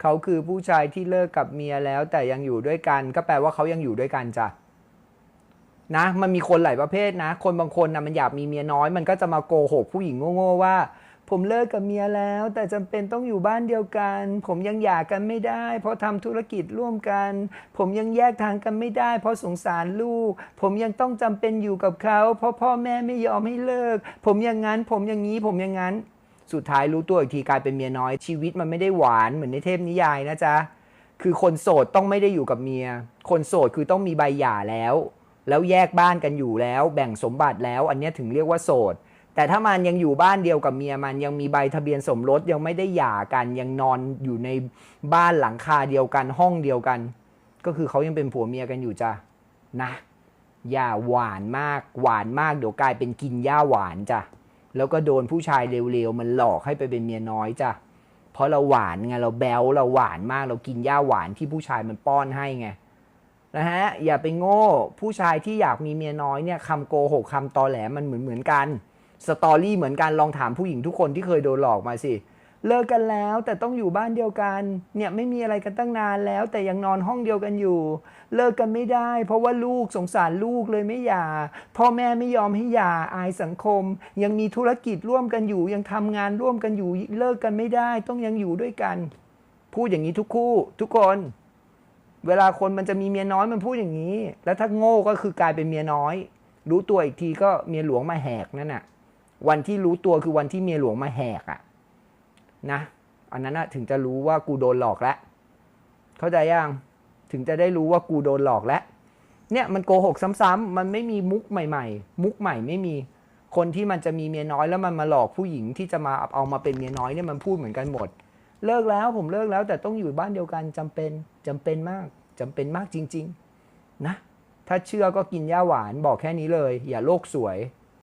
เขาคือผู้ชายที่เลิกกับเมียแล้ว แต่ยังอยู่ด้วยกัน ก็แปลว่าเขายังอยู่ด้วยกันจ้ะนะมันมีคนหลายประเภทนะ คนบางคนนะมันอยากมีเมียน้อย มันก็จะมาโกหกผู้หญิงโง่ๆว่า ผมเลิกกับเมียแล้ว แต่จำเป็นต้องอยู่บ้านเดียวกัน ผมยังหย่ากันไม่ได้ เพราะทำธุรกิจร่วมกัน ผมยังแยกทางกันไม่ได้ เพราะสงสารลูก ผมยังต้องจำเป็นอยู่กับเขา เพราะพ่อแม่ไม่ยอมให้เลิก ผมอย่างนั้นผมอย่างนี้ผมอย่างนั้น สุดท้ายรู้ตัวอีกทีกลายเป็นเมียน้อยชีวิตมันไม่ได้หวานเหมือนในเทพนิยายนะจ๊ะคือคนโสดต้องไม่ได้อยู่กับเมีย คนโสดคือต้องมีใบหย่าแล้ว แล้วแยกบ้านกันอยู่แล้ว แบ่งสมบัติแล้ว อันนี้ถึงเรียกว่าโสด แต่ถ้ามันยังอยู่บ้านเดียวกับเมียมันยังมีใบทะเบียนสมรสยังไม่ได้หย่ากัน ยังนอนอยู่ในบ้านหลังคาเดียวกันห้องเดียวกัน ก็คือเขายังเป็นผัวเมียกันอยู่จ้ะนะอย่าหวานมากหวานมากเดี๋ยวกลายเป็นกินหญ้าหวานจ้ะ แล้วก็โดนผู้ชายเร็วๆมันหลอกให้ไปเป็นเมียน้อยจ้ะเพราะเราหวานไงเราแบลเราหวานมากเรากินหญ้าหวานที่ผู้ชายมันป้อนให้ไงนะฮะอย่าไปโง่ ผู้ชายที่อยากมีเมียน้อยเนี่ยคำโกหกคำตอแหลมันเหมือนเหมือนกัน สตอรี่เหมือนกันลองถามผู้หญิงทุกคนที่เคยโดนหลอกมาสิ เลิกกันแล้วแต่ต้องอยู่บ้านเดียวกันเนี่ยไม่มีอะไรกันตั้งนานแล้ว แต่ยังนอนห้องเดียวกันอยู่ เลิกกันไม่ได้ เพราะว่าลูกสงสารลูกเลยไม่หย่า พ่อแม่ไม่ยอมให้หย่าอายสังคม ยังมีธุรกิจร่วมกันอยู่ ยังทำงานร่วมกันอยู่ เลิกกันไม่ได้ ต้องยังอยู่ด้วยกัน พูดอย่างนี้ทุกคู่ ทุกคน เวลาคนมันจะมีเมียน้อยมันพูดอย่างนี้ แล้วถ้าโง่ก็คือกลายเป็นเมียน้อย รู้ตัวอีกทีก็เมียหลวงมาแหกนั่นน่ะ วันที่รู้ตัวคือวันที่เมียหลวงมาแหกอะ นะ อันนั้นนะถึงจะรู้ว่ากูโดนหลอกแล้ว เข้าใจยังถึงจะได้รู้ว่ากูโดนหลอกแล้ว เนี่ยมันโกหกซ้ำๆมันไม่มีมุกใหม่ ๆ มุกใหม่ไม่มีคนที่มันจะมีเมียน้อยแล้วมันมาหลอกผู้หญิงที่จะมาเอามาเป็นเมียน้อยเนี่ยมันพูดเหมือนกันหมด เลิกแล้วผมเลิกแล้วแต่ต้องอยู่บ้านเดียวกันจำเป็นจำเป็นมากจำเป็นมากจริง ๆ นะ ถ้าเชื่อก็กินยาหวานบอกแค่นี้เลย อย่าโลกสวย